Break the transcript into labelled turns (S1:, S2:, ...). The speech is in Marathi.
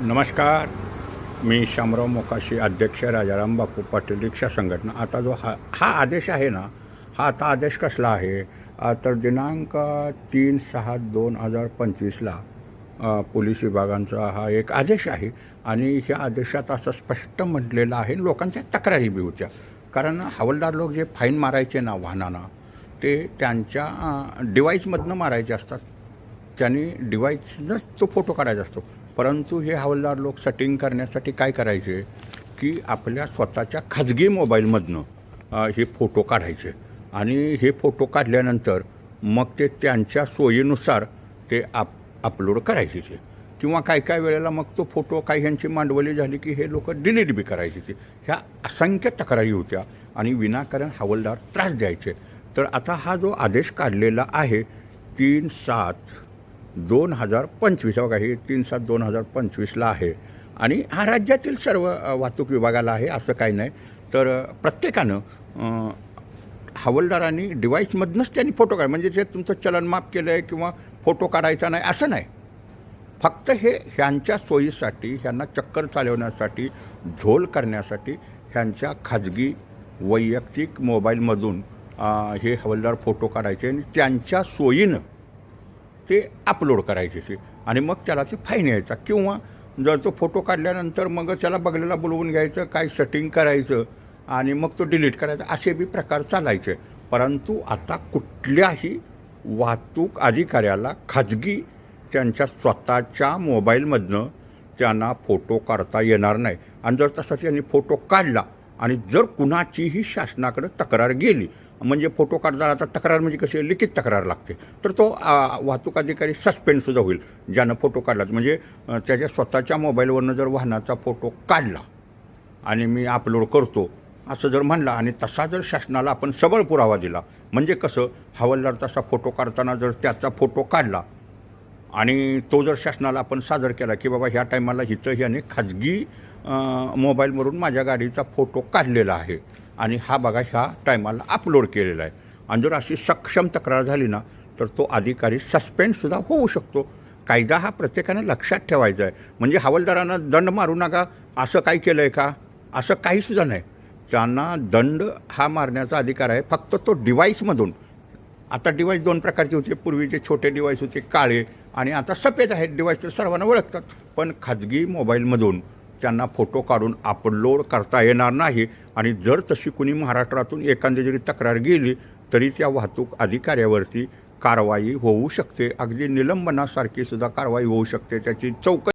S1: नमस्कार. मी शामराव मोकाशी अध्यक्ष राजाराम बापू पाटील रिक्षा संघटना. आता जो हा हा आदेश आहे ना हा आता आदेश कसला आहे? तर दिनांक तीन सहा दोन हजार पंचवीसला पोलीस विभागांचा हा एक आदेश आहे आणि ह्या आदेशात असं स्पष्ट म्हटलेलं आहे लोकांच्या तक्रारी बी होत्या. कारण हवालदार लोक जे फाईन मारायचे ना वाहनांना ते त्यांच्या डिवाईसमधनं मारायचे असतात. त्यांनी डिवाईसनंच तो फोटो काढायचा असतो. परंतु हे हवालदार लोक सेटिंग करण्यासाठी काय करायचे? की आपल्या स्वतःच्या खाजगी मोबाईलमधनं हे फोटो काढायचे. आणि हे फोटो काढल्यानंतर मग ते त्यांच्या सोयीनुसार ते आप अपलोड करायचे. ते किंवा काय काय वेळेला मग तो फोटो काही ह्यांची मांडवली झाली की हे लोक डिलीट बी करायचे. ते ह्या असंख्य तक्रारी होत्या आणि विनाकारण हवालदार त्रास द्यायचे. तर आता हा जो आदेश काढलेला आहे तीन सात दोन हजार पंचवीस बघा हे तीन सात दोन हजार पंचवीसला आहे. आणि हा राज्यातील सर्व वाहतूक विभागाला आहे असं काही नाही. तर प्रत्येकानं अ, हवालदारांनी डिवाईसमधनंच त्यांनी फोटो काढ म्हणजे जे तुमचं चलन माफ केलं आहे किंवा फोटो काढायचा नाही असं नाही. फक्त हे ह्यांच्या सोयीसाठी ह्यांना चक्कर चालवण्यासाठी झोल करण्यासाठी ह्यांच्या खाजगी वैयक्तिक मोबाईलमधून हे हवालदार फोटो काढायचे आणि त्यांच्या सोयीनं ते अपलोड करायचे ते. आणि मग त्याला ते फाईन यायचा. किंवा जर तो फोटो काढल्यानंतर मग त्याला बघलेला बोलवून घ्यायचं काय सेटिंग करायचं आणि मग तो डिलीट करायचा. असे बी प्रकार चालायचे. परंतु आता कुठल्याही वाहतूक अधिकाऱ्याला खाजगी त्यांच्या स्वतःच्या मोबाईलमधनं त्यांना फोटो काढता येणार नाही. आणि जर तसा त्यांनी फोटो काढला आणि जर कुणाचीही शासनाकडे तक्रार गेली म्हणजे फोटो काढताना आता तक्रार म्हणजे कशी? लिखित तक्रार लागते. तर तो वाहतूक अधिकारी सस्पेंडसुद्धा होईल ज्यानं फोटो काढला. म्हणजे त्याच्या स्वतःच्या मोबाईलवरनं जर वाहनाचा फोटो काढला आणि मी अपलोड करतो असं जर म्हणला आणि तसा जर शासनाला आपण सबळ पुरावा दिला म्हणजे कसं? हवालदार तसा फोटो काढताना जर त्याचा फोटो काढला आणि तो जर शासनाला आपण सादर केला की बाबा ह्या टायमाला इथं ह्याने खाजगी मोबाईलवरून माझ्या गाडीचा फोटो काढलेला आहे आणि हा बघा ह्या टायमाला अपलोड केलेला आहे. आणि जर अशी सक्षम तक्रार झाली ना तर तो अधिकारी सस्पेंडसुद्धा होऊ शकतो. कायदा हा प्रत्येकाने लक्षात ठेवायचा आहे. म्हणजे हवालदारांना दंड मारू नका. असं काय केलं आहे का? असं काहीसुद्धा नाही. त्यांना दंड हा मारण्याचा अधिकार आहे. फक्त तो डिव्हाइसमधून आता डिव्हाइस दोन प्रकारचे होते. पूर्वीचे छोटे डिव्हाइस होते काळे आणि आता सफेद आहेत. डिवाईस तर सर्वांना ओळखतात. पण खाजगी मोबाईलमधून त्यांना फोटो काढून अपलोड करता येणार नाही. आणि जर तशी कुणी महाराष्ट्रातून एखादी जरी तक्रार गेली तरी त्या वाहतूक अधिकाऱ्यावरती कारवाई होऊ शकते. अगदी निलंबनासारखी सुद्धा कारवाई होऊ शकते. त्याची चौकशी